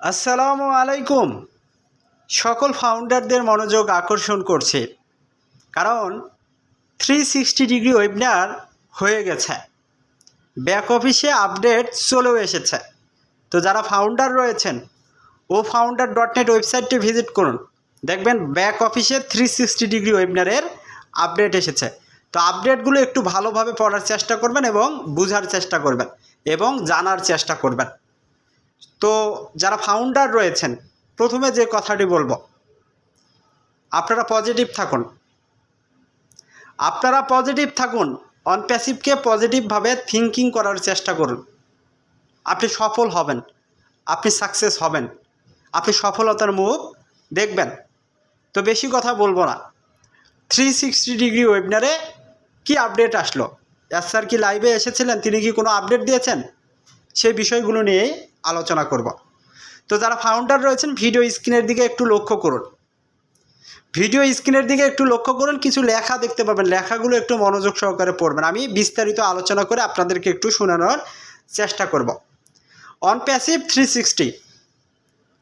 আসসালামু আলাইকুম। সকল ফাউন্ডারদের মনোযোগ আকর্ষণ করছে। কারণ থ্রি সিক্সটি ডিগ্রি ওয়েবিনার হয়ে গেছে। ব্যাক অফিসে আপডেট চলেও এসেছে। তো যারা ফাউন্ডার রয়েছেন, ও ফাউন্ডার ডট নেট ওয়েবসাইটটি ভিজিট করুন। দেখবেন ব্যাক অফিসে থ্রি সিক্সটি ডিগ্রি ওয়েবিনারের আপডেট এসেছে। তো আপডেটগুলো একটু ভালোভাবে পড়ার চেষ্টা করবেন এবং বোঝার চেষ্টা করবেন এবং জানার চেষ্টা করবেন। তো যারা ফাউন্ডার রয়েছেন, প্রথমে যে কথাটি বলব, আপনারা পজিটিভ থাকুন। আপনারা পজিটিভ থাকুন অন প্যাসিভকে পজিটিভভাবে থিঙ্কিং করার চেষ্টা করুন। আপনি সফল হবেন, আপনি সাকসেস হবেন, আপনি সফলতার মুখ দেখবেন। তো বেশি কথা বলব না। থ্রি সিক্সটি ডিগ্রি ওয়েবিনারে কি আপডেট আসলো? এস স্যার কি লাইভে এসেছিলেন? তিনি কি কোনো আপডেট দিয়েছেন? সেই বিষয়গুলো নিয়েই আলোচনা করব। তো যারা ফাউন্ডার রয়েছেন ভিডিও স্ক্রিনের দিকে একটু লক্ষ্য করুন। ভিডিও স্ক্রিনের দিকে একটু লক্ষ্য করুন, কিছু লেখা দেখতে পাবেন। লেখাগুলো একটু মনোযোগ সহকারে পড়বেন। আমি বিস্তারিত আলোচনা করে আপনাদেরকে একটু শোনানোর চেষ্টা করব। অন প্যাসিভ থ্রি সিক্সটি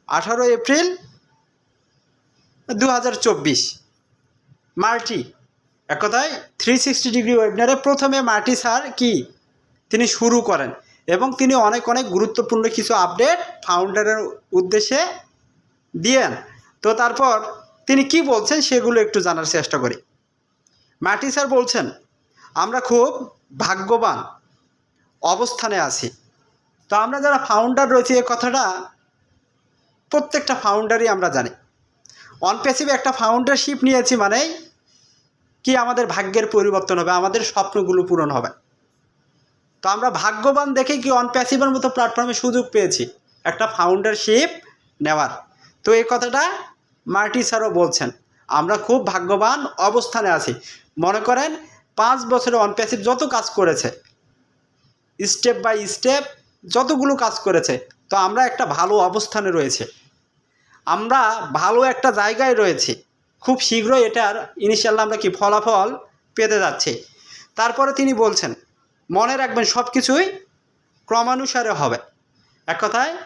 আঠারো এপ্রিল দু হাজার চব্বিশ, মার্টি এক কথায় থ্রি সিক্সটি ডিগ্রি ওয়েবিনারে প্রথমে মার্টি স্যার কি? তিনি শুরু করেন। এবং তিনি অনেক অনেক গুরুত্বপূর্ণ কিছু আপডেট ফাউন্ডারের উদ্দেশ্যে দিয়েন। তো তারপর তিনি কি বলছেন সেগুলো একটু জানার চেষ্টা করি। মাটি স্যার বলছেন, আমরা খুব ভাগ্যবান অবস্থানে আছি। তো আমরা যারা ফাউন্ডার রয়েছি এ কথাটা প্রত্যেকটা ফাউন্ডারই আমরা জানি। অনপ্যাসিভ একটা ফাউন্ডারশিপ নিয়েছি মানেই কি আমাদের ভাগ্যের পরিবর্তন হবে, আমাদের স্বপ্নগুলো পূরণ হবে। তো আমরা ভাগ্যবান দেখে কি অনপ্যাসিভের মতো প্ল্যাটফর্মে সুযোগ পেয়েছি। একটা ফাউন্ডারশিপ নেওয়ার। তো এই কথাটা মার্টি স্যারও বলছেন। আমরা খুব ভাগ্যবান অবস্থানে আছি। মনে করেন, পাঁচ বছরে অনপ্যাসিভ যত কাজ করেছে স্টেপ বাই স্টেপ যতগুলো কাজ করেছে, তো আমরা একটা ভালো অবস্থানে রয়েছে। আমরা ভালো একটা জায়গায় রয়েছি। খুব শীঘ্রই এটার ইনিশিয়াল আমরা কি ফলাফল পেতে যাচ্ছি। তারপরে তিনি বলছেন মনে রাখবেন সব কিছুই ক্রমানুসারে হবে। এক কথায়,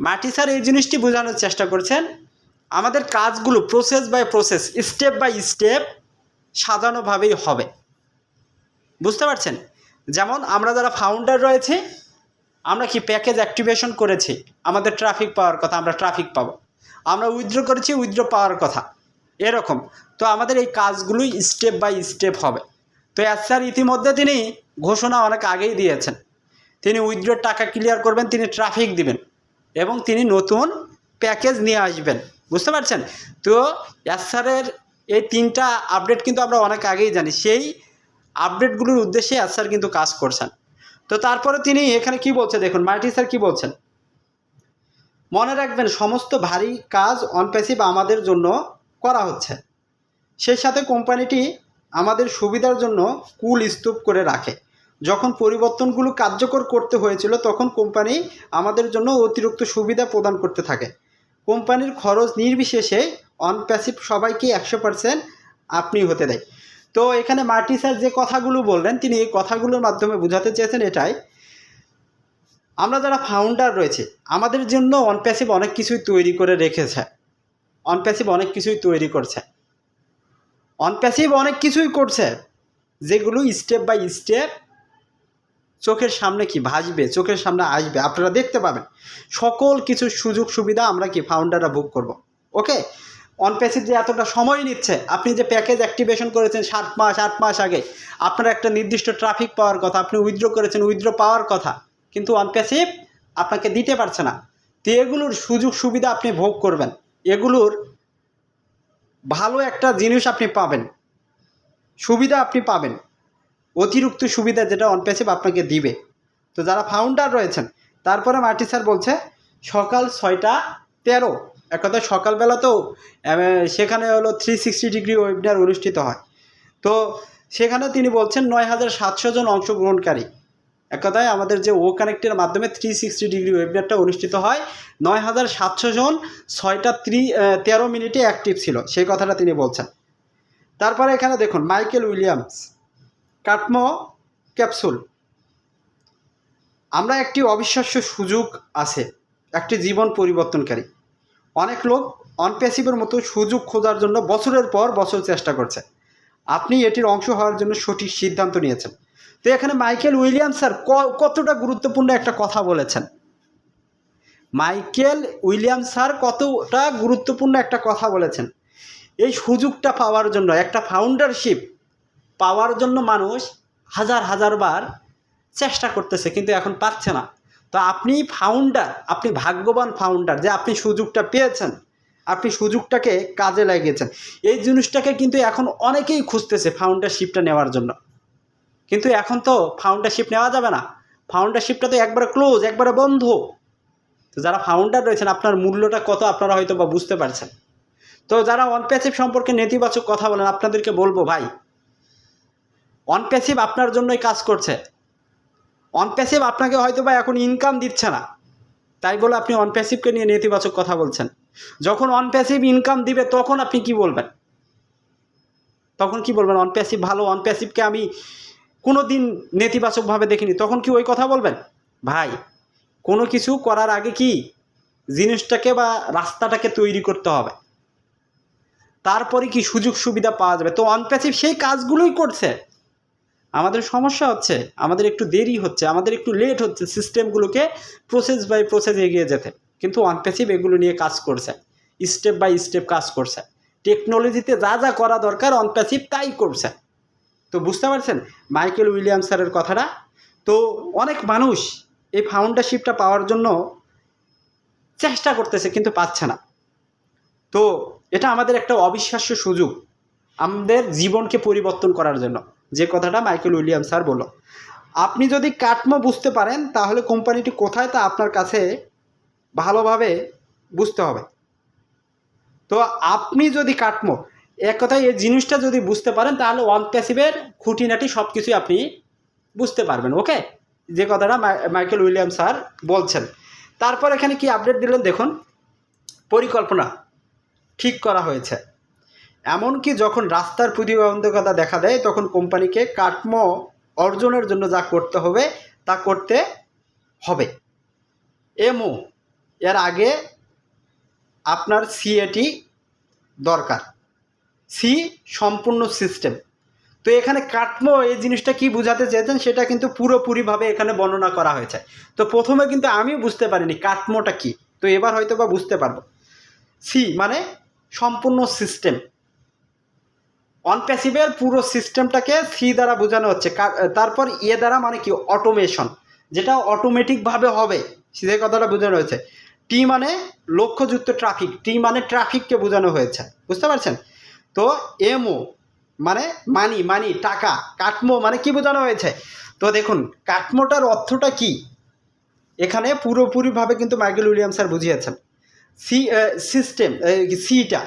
মাটি স্যার এই জিনিসটি বোঝানোর চেষ্টা করছেন, আমাদের কাজগুলো process by process step by step সাজানোভাবেই হবে। বুঝতে পারছেন? যেমন আমরা যারা ফাউন্ডার রয়েছে, আমরা কি প্যাকেজ অ্যাক্টিভেশন করেছি? আমাদের ট্রাফিক পাওয়ার কথা, আমরা ট্রাফিক পাবো। আমরা উইথড্র করেছি উইথড্র পাওয়ার কথা। এরকম। তো আমাদের এই কাজগুলোই স্টেপ বাই স্টেপ হবে। তো স্যার ইতিমধ্যে তিনি ঘোষণা অনেক আগেই দিয়েছেন। তিনি উইথড্রোর টাকা ক্লিয়ার করবেন, তিনি ট্রাফিক দিবেন এবং তিনি নতুন প্যাকেজ নিয়ে আসবেন। বুঝতে পারছেন? তো এস স্যারের এই তিনটা আপডেট কিন্তু আমরা অনেক আগেই জানি। সেই আপডেটগুলোর উদ্দেশ্যে স্যার কিন্তু কাজ করছেন। তো তারপরে তিনি এখানে কি বলছে দেখুন মার্টি স্যার কী বলছেন? মনে রাখবেন, সমস্ত ভারী কাজ অনপ্যাসিভ আমাদের জন্য করা হচ্ছে। সেই সাথে কোম্পানিটি আমাদের সুবিধার জন্য কুল স্তূপ করে রাখে। যখন পরিবর্তনগুলো কার্যকর করতে হয়েছিল, তখন কোম্পানি আমাদের জন্য অতিরিক্ত সুবিধা প্রদান করতে থাকে। কোম্পানির খরচ নির্বিশেষে অনপ্যাসিভ সবাইকে একশো পার্সেন্ট আপনি হতে দেয়। তো এখানে মার্টি স্যার যে কথাগুলো বললেন, তিনি এই কথাগুলোর মাধ্যমে বোঝাতে চেয়েছেন এটাই। আমরা যারা ফাউন্ডার রয়েছে, আমাদের জন্য অনপ্যাসিভ অনেক কিছুই তৈরি করে রেখেছে। অনপ্যাসিভ অনেক কিছুই তৈরি করছে। অনপ্যাসিভ অনেক কিছুই করছে, যেগুলো স্টেপ বাই স্টেপ চোখের সামনে কি ভাসবে? চোখের সামনে আসবে? আপনারা দেখতে পাবেন। সকল কিছু সুযোগ সুবিধা আমরা কি ফাউন্ডাররা ভোগ করব। ওকে? অনপ্যাসিভ যে এতটা সময় নিচ্ছে, আপনি যে প্যাকেজ অ্যাক্টিভেশন করেছেন সাত মাস, আট মাস আগে, আপনার একটা নির্দিষ্ট ট্রাফিক পাওয়ার কথা, আপনি উইথড্র করেছেন উইথড্র পাওয়ার কথা, কিন্তু অনপ্যাসিভ আপনাকে দিতে পারছে না। তো এগুলোর সুযোগ সুবিধা আপনি ভোগ করবেন। এগুলোর ভালো একটা জিনিস আপনি পাবেন। সুবিধা আপনি পাবেন। অতিরিক্ত সুবিধা যেটা অনপ্যাসিভ আপনাকে দিবে। তো যারা ফাউন্ডার রয়েছেন, তারপরে মার্টি স্যার বলছে, সকাল ছয়টা তেরো। এক কথা সকালবেলা তো সেখানে হলো থ্রি সিক্সটি ডিগ্রি ওয়েবিনার অনুষ্ঠিত হয়। তো সেখানে তিনি বলছেন, নয় হাজার সাতশো জন অংশগ্রহণকারী। এক কথায় আমাদের যে ও কানেক্টের মাধ্যমে থ্রি সিক্সটি ডিগ্রি ওয়েবিনারটা অনুষ্ঠিত হয়, নয় হাজার সাতশো জন ছয়টা ত্রি তেরো মিনিটে অ্যাক্টিভ ছিল, সেই কথাটা তিনি বলছেন। তারপরে এখানে দেখুন, মাইকেল উইলিয়ামস। কাটমো ক্যাপসুল। আমরা একটি অবিশ্বাস্য সুযোগ আছে, একটি জীবন পরিবর্তনকারী। অনেক লোক অনপ্যাসিভের মতো সুযোগ খোঁজার জন্য বছরের পর বছর চেষ্টা করছে। আপনি এটির অংশ হওয়ার জন্য সঠিক সিদ্ধান্ত নিয়েছেন। তো এখানে মাইকেল উইলিয়াম স্যার কতটা গুরুত্বপূর্ণ একটা কথা বলেছেন? মাইকেল উইলিয়াম স্যার কতটা গুরুত্বপূর্ণ একটা কথা বলেছেন? এই সুযোগটা পাওয়ার জন্য একটা ফাউন্ডারশিপ পাওয়ার জন্য মানুষ হাজার হাজার বার চেষ্টা করতেছে, কিন্তু এখন পাচ্ছে না। তো আপনি ফাউন্ডার আপনি ভাগ্যবান ফাউন্ডার যে আপনি সুযোগটা পেয়েছেন, আপনি সুযোগটাকে কাজে লাগিয়েছেন। এই জিনিসটাকে কিন্তু এখন অনেকেই খুঁজতেছে ফাউন্ডারশিপটা নেওয়ার জন্য। কিন্তু এখন তো ফাউন্ডারশিপ নেওয়া যাবে না। ফাউন্ডারশিপটা তো একবারে ক্লোজ একবারে বন্ধ। তো যারা ফাউন্ডার রয়েছেন, আপনার মূল্যটা কত আপনারা হয়তো বা বুঝতে পারছেন। তো যারা অনপ্যাসিভ সম্পর্কে নেতিবাচক কথা বলেন, আপনাদেরকে বলব, ভাই অনপ্যাসিভ আপনার জন্যই কাজ করছে। অনপ্যাসিভ আপনাকে হয়তো বা এখন ইনকাম দিচ্ছে না। তাই বলে আপনি অনপ্যাসিভকে নিয়ে নেতিবাচক কথা বলছেন। যখন অনপ্যাসিভ ইনকাম দিবে, তখন আপনি কি বলবেন? তখন কি বলবেন? অনপ্যাসিভ ভালো অনপ্যাসিভকে আমি কোনো দিন নেতিবাচকভাবে দেখিনি। তখন কি ওই কথা বলবেন? ভাই, কোনো কিছু করার আগে কি জিনিসটাকে বা রাস্তাটাকে তৈরি করতে হবে? তারপরে কি সুযোগ সুবিধা পাওয়া যাবে? তো অনপ্যাসিভ সেই কাজগুলোই করছে। আমাদের সমস্যা হচ্ছে, আমাদের একটু দেরি হচ্ছে, আমাদের একটু লেট হচ্ছে সিস্টেমগুলোকে প্রসেস বাই প্রসেস এগিয়ে যেতে। কিন্তু অনপ্যাসিভ এগুলো নিয়ে কাজ করছে স্টেপ বাই স্টেপ কাজ করছে। টেকনোলজিতে যা যা করা দরকার অনপ্যাসিভ তাই করছে। তো বুঝতে পারছেন? মাইকেল উইলিয়াম স্যারের কথাটা। তো অনেক মানুষ এই ফাউন্ডারশিপটা পাওয়ার জন্য চেষ্টা করতেছে কিন্তু পাচ্ছে না। তো এটা আমাদের একটা অবিশ্বাস্য সুযোগ, আমাদের জীবনকে পরিবর্তন করার জন্য। যে কথাটা মাইকেল উইলিয়াম স্যার বলল। আপনি যদি কাটমো বুঝতে পারেন, তাহলে কোম্পানিটি কোথায় তা আপনার কাছে ভালোভাবে বুঝতে হবে। তো আপনি যদি কাটমো, এক কথায় এই জিনিসটা যদি বুঝতে পারেন, তাহলে ওয়ান প্যাসিভের খুঁটিনাটি সব কিছুই আপনি বুঝতে পারবেন, ওকে? যে কথাটা মাইকেল উইলিয়াম স্যার বলছেন। তারপর এখানে কি আপডেট দিলেন দেখুন। পরিকল্পনা ঠিক করা হয়েছে। এমনকি যখন রাস্তার প্রতিবন্ধকতা দেখা দেয়, তখন কোম্পানিকে কাটমো অর্জনের জন্য যা করতে হবে, তা করতে হবে। এমও, এর আগে আপনার সিএটি দরকার। সি সম্পূর্ণ সিস্টেম। তো এখানে কাটমো এই জিনিসটা কি বোঝাতে চেয়েছেন, সেটা কিন্তু পুরোপুরিভাবে এখানে বর্ণনা করা হয়েছে। তো প্রথমে কিন্তু আমি বুঝতে পারিনি কাটমোটা কি। তো এবার হয়তো বা বুঝতে পারব। সি মানে সম্পূর্ণ সিস্টেম। অনপ্যাসিভের পুরো সিস্টেমটাকে সি দ্বারা বোঝানো হচ্ছে। তারপর এ দ্বারা মানে কি? অটোমেশন যেটা অটোমেটিকভাবে হবে সে কথাটা বোঝানো হয়েছে। টি মানে লক্ষ্যযুক্ত ট্রাফিক টি মানে ট্রাফিককে বোঝানো হয়েছে। বুঝতে পারছেন? তো এমও মানে মানি মানি টাকা। কাটমো মানে কি বোঝানো হয়েছে? তো দেখুন, কাটমোটার অর্থটা কি? এখানে পুরোপুরিভাবে কিন্তু মাইকেল উইলিয়াম স্যার বুঝিয়েছেন। সি সিস্টেম সিটা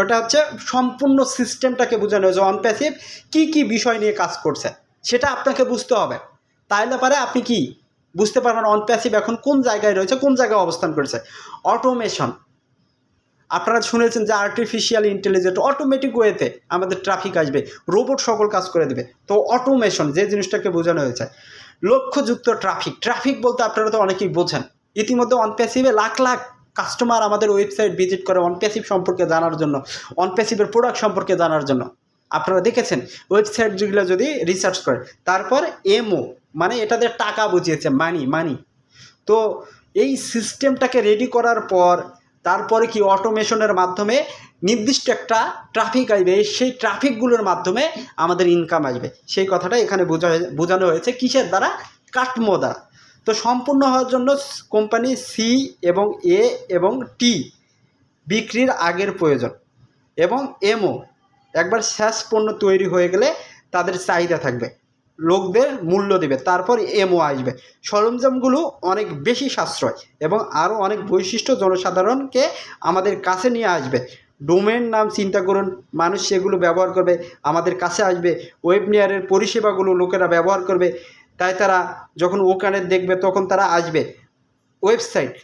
ওটা হচ্ছে সম্পূর্ণ সিস্টেমটাকে বোঝানো হয়েছে অনপ্যাসিভ কী কী বিষয় নিয়ে কাজ করছে। সেটা আপনাকে বুঝতে হবে। তাইলে পারে আপনি কি বুঝতে পারবেন অনপ্যাসিভ এখন কোন জায়গায় রয়েছে, কোন জায়গায় অবস্থান করেছে? অটোমেশন আপনারা শুনেছেন যে আর্টিফিশিয়াল ইন্টেলিজেন্ট অটোমেটিক ওয়েতে আমাদের ট্রাফিক আসবে রোবট সকল কাজ করে দেবে। তো অটোমেশন যে জিনিসটাকে বোঝানো হয়েছে, লক্ষ্যযুক্ত ট্রাফিক ট্রাফিক বলতে আপনারা তো অনেকেই বোঝেন। ইতিমধ্যে অনপ্যাসিভে লাখ লাখ কাস্টমার আমাদের ওয়েবসাইট ভিজিট করে অনপ্যাসিভ সম্পর্কে জানার জন্য অনপ্যাসিভের প্রোডাক্ট সম্পর্কে জানার জন্য। আপনারা দেখেছেন ওয়েবসাইট যেগুলো যদি রিসার্চ করেন তারপর এমও মানে এটাদের টাকা বুঝিয়েছে মানি মানি তো এই সিস্টেমটাকে রেডি করার পর, তারপরে কি অটোমেশনের মাধ্যমে নির্দিষ্ট একটা ট্রাফিক আসবে, সেই ট্রাফিকগুলোর মাধ্যমে আমাদের ইনকাম আসবে। সেই কথাটা এখানে বোঝা বোঝানো হয়েছে কিসের দ্বারা? কাটমো দ্বারা। তো সম্পূর্ণ হওয়ার জন্য কোম্পানি সি এবং এ এবং টি বিক্রির আগের প্রয়োজন এবং এমও একবার শেষ পণ্য তৈরি হয়ে গেলে তাদের চাহিদা থাকবে, লোকদের মূল্য দেবে, তারপর এমও আসবে। সরঞ্জামগুলো অনেক বেশি সাশ্রয় এবং আরও অনেক বৈশিষ্ট্য জনসাধারণকে আমাদের কাছে নিয়ে আসবে। ডোমেন নাম চিন্তা করুন, মানুষ সেগুলো ব্যবহার করবে, আমাদের কাছে আসবে ওয়েবনিয়ারের পরিষেবাগুলো লোকেরা ব্যবহার করবে তাই তারা যখন ওখানে দেখবে, তখন তারা আসবে। ওয়েবসাইট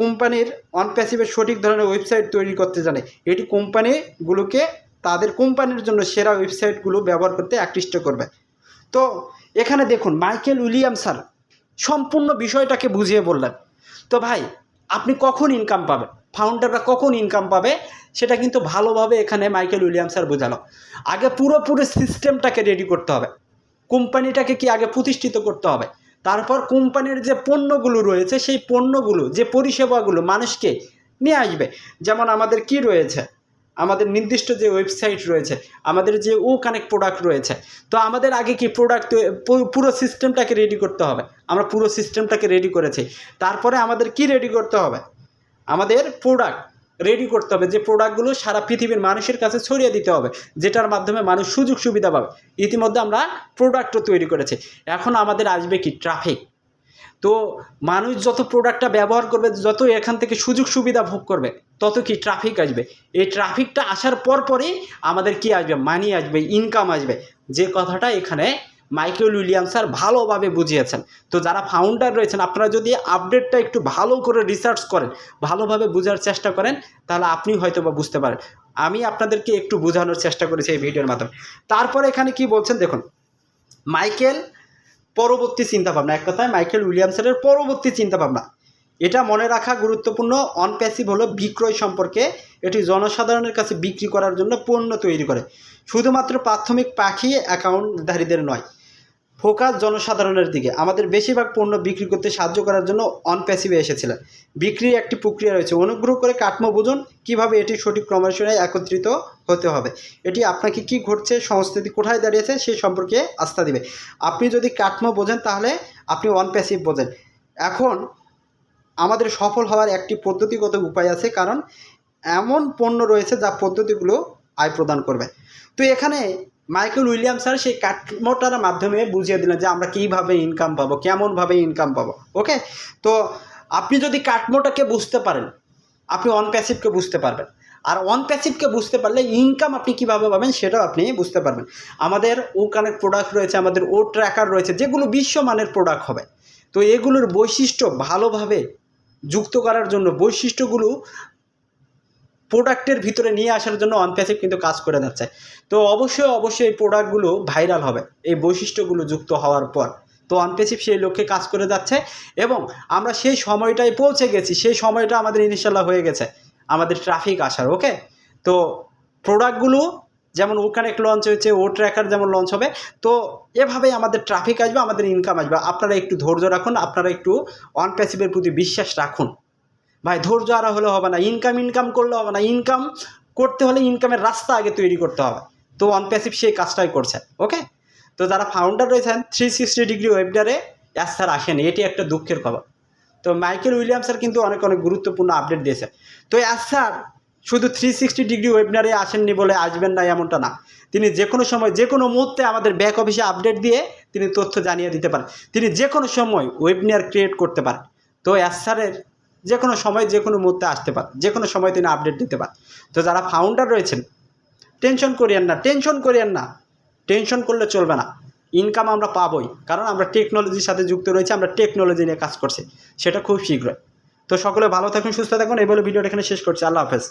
কোম্পানির অনপ্যাসিভের সঠিক ধরনের ওয়েবসাইট তৈরি করতে জানে। এটি কোম্পানিগুলোকে তাদের কোম্পানির জন্য সেরা ওয়েবসাইটগুলো ব্যবহার করতে আকৃষ্ট করবে। তো এখানে দেখুন, মাইকেল উইলিয়াম স্যার সম্পূর্ণ বিষয়টাকে বুঝিয়ে বললেন। তো ভাই, আপনি কখন ইনকাম পাবেন? ফাউন্ডাররা কখন ইনকাম পাবে? সেটা কিন্তু ভালোভাবে এখানে মাইকেল উইলিয়াম স্যার বোঝালো। আগে পুরোপুরি সিস্টেমটাকে রেডি করতে হবে। কোম্পানিটাকে কি আগে প্রতিষ্ঠিত করতে হবে? তারপর কোম্পানির যে পণ্যগুলো রয়েছে, সেই পণ্যগুলো, যে পরিষেবাগুলো মানুষকে নিয়ে আসবে। যেমন আমাদের কি রয়েছে? আমাদের নির্দিষ্ট যে ওয়েবসাইট রয়েছে, আমাদের যে ও কানেক্ট প্রোডাক্ট রয়েছে, তো আমাদের আগে কি প্রোডাক্ট পুরো সিস্টেমটাকে রেডি করতে হবে? আমরা পুরো সিস্টেমটাকে রেডি করেছি। তারপরে আমাদের কি রেডি করতে হবে? আমাদের প্রোডাক্ট রেডি করতে হবে যে প্রোডাক্টগুলো সারা পৃথিবীর মানুষের কাছে ছড়িয়ে দিতে হবে, যেটার মাধ্যমে মানুষ সুযোগ সুবিধা পাবে। ইতিমধ্যে আমরা প্রোডাক্টও তৈরি করেছি। এখন আমাদের আসবে কি? ট্রাফিক তো মানুষ যত প্রোডাক্টটা ব্যবহার করবে, যত এখান থেকে সুযোগ সুবিধা ভোগ করবে, তত কি ট্রাফিক আসবে। এই ট্রাফিকটা আসার পর পরই আমাদের কি আসবে? মানি আসবে ইনকাম আসবে। যে কথাটা এখানে মাইকেল উইলিয়াম স্যার ভালোভাবে বুঝিয়েছেন। তো যারা ফাউন্ডার রয়েছেন, আপনারা যদি আপডেটটা একটু ভালো করে রিসার্চ করেন, ভালোভাবে বোঝার চেষ্টা করেন, তাহলে আপনি হয়তো বা বুঝতে পারেন। আমি আপনাদেরকে একটু বোঝানোর চেষ্টা করেছি এই ভিডিওর মাধ্যমে। তারপরে এখানে কি বলছেন দেখুন, মাইকেল পরবর্তী চিন্তাভাবনা, এক কথায় মাইকেল উইলিয়ামসনের পরবর্তী চিন্তাভাবনা। এটা মনে রাখা গুরুত্বপূর্ণ অনপ্যাসিভ হলো বিক্রয় সম্পর্কে, এটি জনসাধারণের কাছে বিক্রি করার জন্য পণ্য তৈরি করে। শুধুমাত্র প্রাথমিক পাখি অ্যাকাউন্টধারীদের নয় ফোকাস জনসাধারণের দিকে। আমাদের বেশিরভাগ পণ্য বিক্রি করতে সাহায্য করার জন্য অনপ্যাসিভে এসেছিলেন। বিক্রির একটি প্রক্রিয়া রয়েছে। অনুগ্রহ করে কাঠামো বুঝুন, কীভাবে এটি সঠিক ক্রমানুসারে একত্রিত হতে হবে। এটি আপনাকে কি ঘটছে সংস্কৃতি কোথায় দাঁড়িয়েছে সেই সম্পর্কে আস্থা দিবে। আপনি যদি কাঠামো বোঝেন, তাহলে আপনি অনপ্যাসিভ বোঝেন। এখন আমাদের সফল হওয়ার একটি পদ্ধতিগত উপায় আছে, কারণ এমন পণ্য রয়েছে যা পদ্ধতিগুলো আয় প্রদান করবে। তো এখানে মাইকেল উইলিয়াম স্যার সেই কাঠমোটার মাধ্যমে বুঝিয়ে দিলেন যে আমরা কীভাবে ইনকাম পাবো, কেমনভাবে ইনকাম পাবো ওকে তো আপনি যদি কাঠমোটাকে বুঝতে পারেন, আপনি অনপ্যাসিভকে বুঝতে পারবেন। আর অনপ্যাসিভকে বুঝতে পারলে ইনকাম আপনি কীভাবে পাবেন সেটাও আপনি বুঝতে পারবেন। আমাদের ও কানেক্ট প্রোডাক্ট রয়েছে, আমাদের ও ট্র্যাকার রয়েছে, যেগুলো বিশ্বমানের প্রোডাক্ট হবে। তো এগুলোর বৈশিষ্ট্য ভালোভাবে যুক্ত করার জন্য বৈশিষ্ট্যগুলো প্রোডাক্টের ভিতরে নিয়ে আসার জন্য অনপ্যাসিভ কিন্তু কাজ করে যাচ্ছে। তো অবশ্যই অবশ্যই এই প্রোডাক্টগুলো ভাইরাল হবে। এই বৈশিষ্ট্যগুলো যুক্ত হওয়ার পর। তো অনপ্যাসিভ সেই লক্ষ্যে কাজ করে যাচ্ছে এবং আমরা সেই সময়টায় পৌঁছে গেছি। সেই সময়টা আমাদের ইনশাল্লাহ হয়ে গেছে। আমাদের ট্রাফিক আসার ওকে তো প্রোডাক্টগুলো যেমন ও কানেক্ট লঞ্চ হয়েছে, ও ট্র্যাকার যেমন লঞ্চ হবে, তো এভাবেই আমাদের ট্রাফিক আসবে, আমাদের ইনকাম আসবে। আপনারা একটু ধৈর্য রাখুন, আপনারা একটু অনপ্যাসিভের প্রতি বিশ্বাস রাখুন। ভাই ধৈর্য আর হলে হবে না ইনকাম ইনকাম করলে হবে না ইনকাম করতে হলে ইনকামের রাস্তা আগে তৈরি করতে হবে। তো অনপ্যাসিভ সেই কাজটাই করছে ওকে তো যারা ফাউন্ডার রয়েছেন থ্রি সিক্সটি ডিগ্রি ওয়েবডারে অ্যাস স্যার আসেনি, এটি একটা দুঃখের খবর। তো মাইকেল উইলিয়াম স্যার কিন্তু অনেক অনেক গুরুত্বপূর্ণ আপডেট দিয়েছে। তো অ্যাস স্যার শুধু থ্রি সিক্সটি ডিগ্রি ওয়েবনারে আসেননি বলে আসবেন না এমনটা না। তিনি যে কোনো সময় যে কোনো মুহূর্তে আমাদের ব্যাক অফিসে আপডেট দিয়ে তিনি তথ্য জানিয়ে দিতে পারেন। তিনি যে কোনো সময় ওয়েবনার ক্রিয়েট করতে পারেন। তো অ্যাস স্যারের যে কোনো সময় যে কোনো মুহূর্তে আসতে পারে যে কোনো সময় তিনি আপডেট দিতে পারেন তো যারা ফাউন্ডার রয়েছেন টেনশন করিয়েন না টেনশন করিয়েন না। টেনশন করলে চলবে না। ইনকাম আমরা পাবোই, কারণ আমরা টেকনোলজির সাথে যুক্ত রয়েছে, আমরা টেকনোলজি নিয়ে কাজ করছি। সেটা খুব শীঘ্রই। তো সকলে ভালো থাকুন, সুস্থ থাকুন। এই বলে ভিডিওটা এখানে শেষ করছি। আল্লাহ হাফেজ।